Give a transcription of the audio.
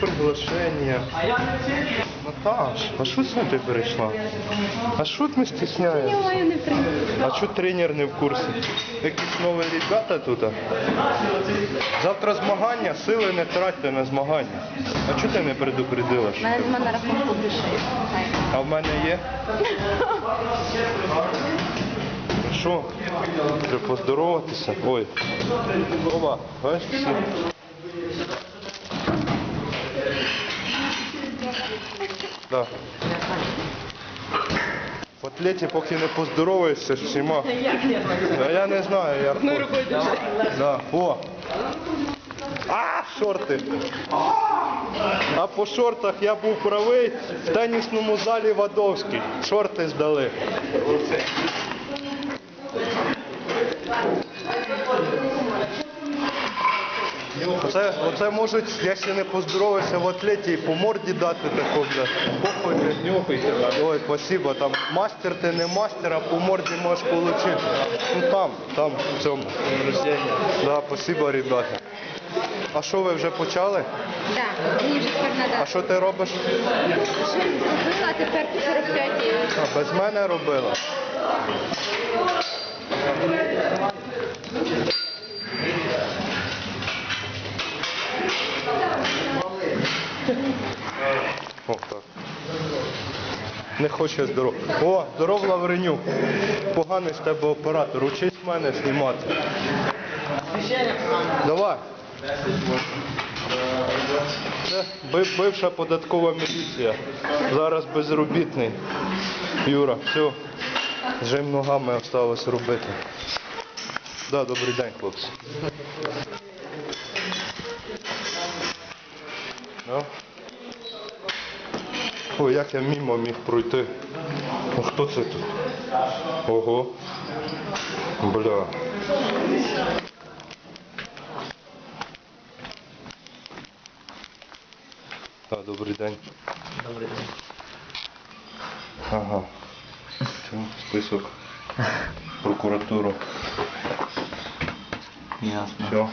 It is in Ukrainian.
приглашення. Наташ, а що це ти перейшла? А що ти не стісняєшся? Я не прийду. А що тренер не в курсі? Якісь нові ребята тут? Завтра змагання, сили не тратьте на змагання. А чого ти не предупредила? У мене нема на рахунку грошей. А в мене є? Що? Треба поздороватися. Ой. Оба, бачиш? Да. В атлеті поки не поздороваєшся з всіма. А я не знаю, як. Ну, рукою Да. О! А, шорти! А по шортах я був правий в тенісному залі Вадовський. Шорти здали. Оце, оце можуть, якщо не поздоровишся в атлеті, і по морді дати таку, бля. Похуй. Ой, спасибо. Там мастер ти не мастер, а по морді можеш отримати. Ну там, там, в цьому. Да, спасибо, ребята. А що ви вже почали? Так, мені вже тепер А що ти робиш? Що зробила, а тепер 45 є. А, без мене робила. О, так. Не хоче здоров. О, здоров Лавренюк. Поганий з тебе оператор. Учись мене знімати. Давай. Це бивша податкова міліція. Зараз безробітний. Юра, все. Жим ногами осталось робити. Да, добрий день, хлопці. Да? Ой, як я мимо міг пройти. Ну хто це тут? Ого. Бля. А, добрий день. Добрий день. Ага. Все, список. Прокуратуру. Ясно. Все.